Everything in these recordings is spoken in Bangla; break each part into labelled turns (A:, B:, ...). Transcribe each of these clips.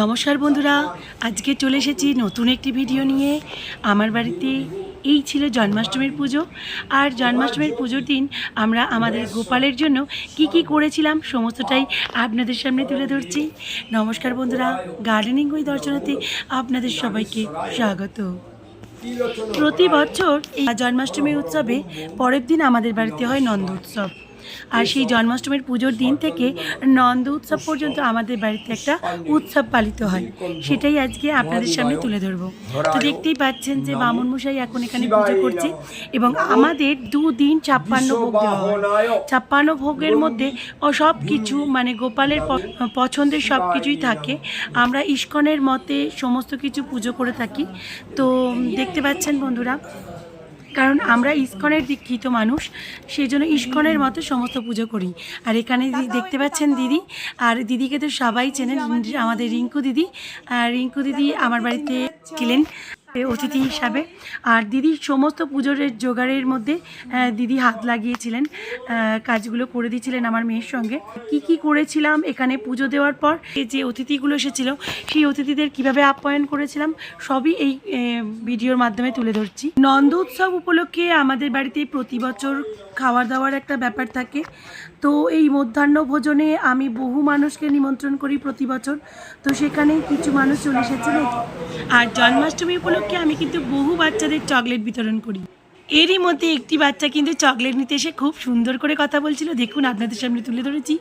A: নমস্কার বন্ধুরা, আজকে চলে এসেছি নতুন একটি ভিডিও নিয়ে। আমার বাড়িতে এই ছিল জন্মাষ্টমীর পুজো। আর জন্মাষ্টমীর পুজোর দিন আমরা আমাদের গোপালের জন্য কি কি করেছিলাম সমস্তটাই আপনাদের সামনে তুলে ধরছি। নমস্কার বন্ধুরা, গার্ডেনিং ওই দর্শনাতে আপনাদের সবাইকে স্বাগত। প্রতি বছর এই জন্মাষ্টমী উৎসবে পরের দিন আমাদের বাড়িতে হয় নন্দ উৎসব। আর সেই জন্মাষ্টমীর পুজোর দিন থেকে নন্দ উৎসব পর্যন্ত আমাদের বাড়িতে একটা উৎসব পালিত হয়। সেটাই আজকে আপনাদের সামনে তুলে ধরবো। তো দেখতেই পাচ্ছেন যে বামুন মশাই এখন এখানে পুজো করছে এবং আমাদের দুদিন ছাপ্পান্ন ভোগ দেওয়া হয়। ছাপ্পান্ন ভোগের মধ্যে সব কিছু মানে গোপালের পছন্দের সব কিছুই থাকে। আমরা ইস্কনের মতে সমস্ত কিছু পুজো করে থাকি। তো দেখতে পাচ্ছেন বন্ধুরা কারণ আমরা ইস্কনের দীক্ষিত মানুষ সেই জন্য ইস্কনের মতো সমস্ত পুজো করি। আর এখানে দেখতে পাচ্ছেন দিদি, আর দিদিকে তো সবাই চেনেন, আমাদের রিঙ্কু দিদি। আর রিঙ্কু দিদি আমার বাড়িতে ছিলেন। অতিথি হিসাবে। আর দিদি সমস্ত পুজোর জোগাড়ের মধ্যে দিদি হাত লাগিয়েছিলেন কাজগুলো করে দিয়েছিলেন আমার মেয়ের সঙ্গে। কি কি করেছিলাম, এখানে পুজো দেওয়ার পর যে অতিথিগুলো এসেছিল, সেই অতিথিদের কীভাবে আপ্যায়ন করেছিলাম, সবই এই ভিডিওর মাধ্যমে তুলে ধরছি। নন্দ উৎসব উপলক্ষে আমাদের বাড়িতে প্রতি বছর খাওয়া দাওয়ার একটা ব্যাপার থাকে। তো এই মধ্যাহ্ন ভোজনে আমি বহু মানুষকে নিমন্ত্রণ করি প্রতি বছর। তো সেখানে কিছু মানুষ চলে এসেছেন। আর জন্মাষ্টমী উপলক্ষে আমি কিন্তু বহু বাচ্চাদের চকলেট বিতরণ করি। এরই মধ্যে একটি বাচ্চা কিন্তু চকলেট নিতে এসে খুব সুন্দর করে কথা বলছিল। দেখুন আপনাদের সামনে তুলে ধরেছি।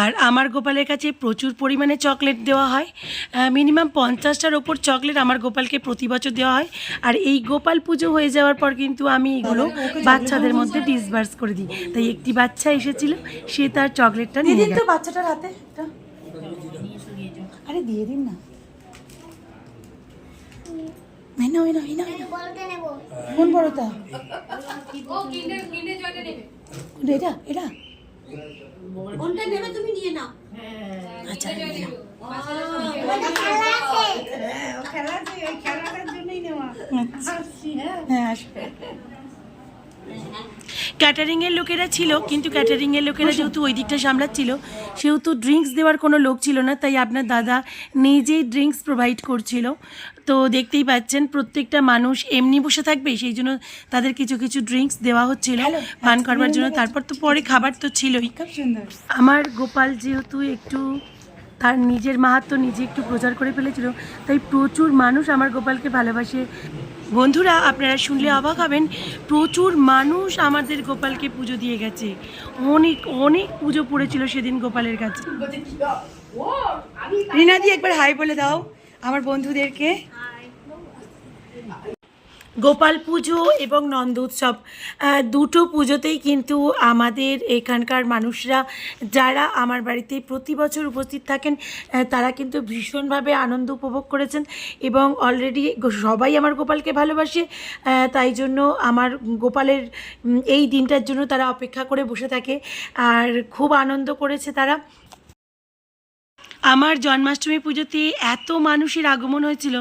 A: আর আমার গোপালের কাছে প্রচুর পরিমাণে চকলেট দেওয়া হয়। মিনিমাম পঞ্চাশটার ওপর চকলেট আমার গোপালকে প্রতি বছর দেওয়া হয়। আর এই গোপাল পুজো হয়ে যাওয়ার পর কিন্তু আমি এগুলো বাচ্চাদের মধ্যে ডিসবার্স করে দিই। তাই একটি বাচ্চা এসেছিল সে তার চকলেটটা নিয়ে বাচ্চাটার হাতে। আরে দিয়ে দিন না। এই নাও, এই নাও, এই নাও। কোন বড়টা? এটা এটা
B: কোনটা নেবে তুমি নিয়ে নাও।
A: আচ্ছা এই নাও। হ্যাঁ। আসবে ক্যাটারিংয়ের লোকেরা ছিল কিন্তু ক্যাটারিংয়ের লোকেরা যেহেতু ওই দিকটা সামলাচ্ছিল সেহেতু ড্রিঙ্কস দেওয়ার কোনো লোক ছিল না তাই আপনার দাদা নিজেই ড্রিঙ্কস প্রোভাইড করছিল। তো দেখতেই পাচ্ছেন প্রত্যেকটা মানুষ এমনি বসে থাকবে সেই জন্য তাদের কিছু কিছু ড্রিঙ্কস দেওয়া হচ্ছিল পান করবার জন্য। তারপর তো পরে খাবার তো ছিলই। আমার গোপাল যেহেতু একটু তার নিজের মাহাত্ম নিজে একটু প্রচার করে ফেলেছিল তাই প্রচুর মানুষ আমার গোপালকে ভালোবাসে। বন্ধুরা, আপনারা শুনলে অবাক হবেন, প্রচুর মানুষ আমাদের গোপালকে পুজো দিয়ে গেছে। অনেক অনেক পুজো পড়েছিল সেদিন গোপালের কাছে। রিনাদি, একবার হাই বলে দাও, আমার বন্ধুদেরকে। গোপাল পুজো এবং নন্দ উৎসব দুটো পুজোতেই কিন্তু আমাদের এখানকার মানুষরা, যারা আমার বাড়িতে প্রতি বছর উপস্থিত থাকেন তারা কিন্তু ভীষণভাবে আনন্দ উপভোগ করেছেন এবং অলরেডি সবাই আমার গোপালকে ভালোবাসে তাই জন্য আমার গোপালের এই দিনটার জন্য তারা অপেক্ষা করে বসে থাকে। আর খুব আনন্দ করেছে তারা। আমার জন্মাষ্টমী পুজোতে এত মানুষের আগমন হয়েছিল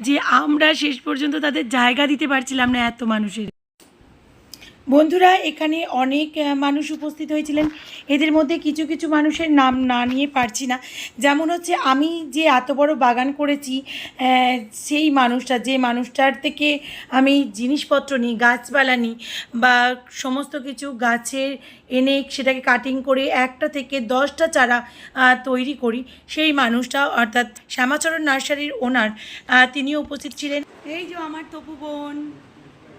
A: যে আমরা শেষ পর্যন্ত তাদের জায়গা দিতে পারছিলাম না এত মানুষের। বন্ধুরা, এখানে অনেক মানুষ উপস্থিত হয়েছিলেন। এদের মধ্যে কিছু কিছু মানুষের নাম না নিয়ে পারছি না। যেমন হচ্ছে, আমি যে এত বড় বাগান করেছি সেই মানুষটা, যে মানুষটার থেকে আমি জিনিসপত্র নিই, গাছপালা নিই, বা সমস্ত কিছু গাছের এনে সেটাকে কাটিং করে একটা থেকে দশটা চারা তৈরি করি। সেই মানুষটা, অর্থাৎ শ্যামাচরণ নার্সারির ওনার তিনিও উপস্থিত ছিলেন। এই যে আমার তপু বোন,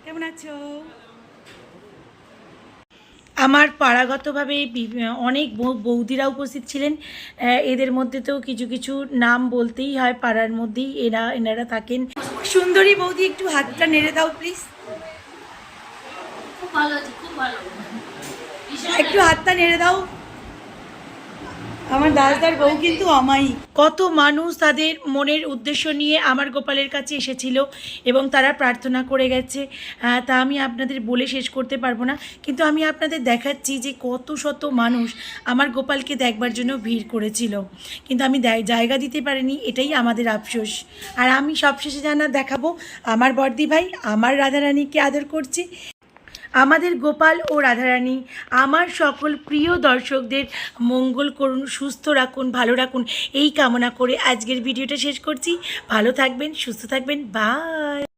A: কেমন আছো? আমার পাড়াগতভাবে অনেক বৌদিরা উপস্থিত ছিলেন। এদের মধ্যে তো কিছু কিছু নাম বলতেই হয় পাড়ার মধ্যেই এরা এনারা থাকেন। সুন্দরী বৌদি একটু হাতটা নেড়ে দাও প্লিজ একটু হাতটা নেড়ে দাও। আমার দাসদার বউ কিন্তু আমাই। কত মানুষ তাদের মনের উদ্দেশ্য নিয়ে আমার গোপালের কাছে এসেছিল এবং তারা প্রার্থনা করে গেছে। তা আমি আপনাদের বলে শেষ করতে পারব না। কিন্তু আমি আপনাদের দেখাচ্ছি যে কত শত মানুষ আমার গোপালকে দেখবার জন্য ভিড় করেছিল। কিন্তু আমি জায়গা দিতে পারিনি, এটাই আমাদের আফসোস। আর আমি সবশেষে জানা দেখাবো, আমার বর্দি ভাই আমার রাধারানীকে আদর করছি। আমাদের গোপাল ও রাধারানী, আমার সকল প্রিয় দর্শকদের মঙ্গল করুন, সুস্থ রাখুন, ভালো রাখুন, এই কামনা করে আজকের ভিডিওটা শেষ করছি। ভালো থাকবেন, সুস্থ থাকবেন বাই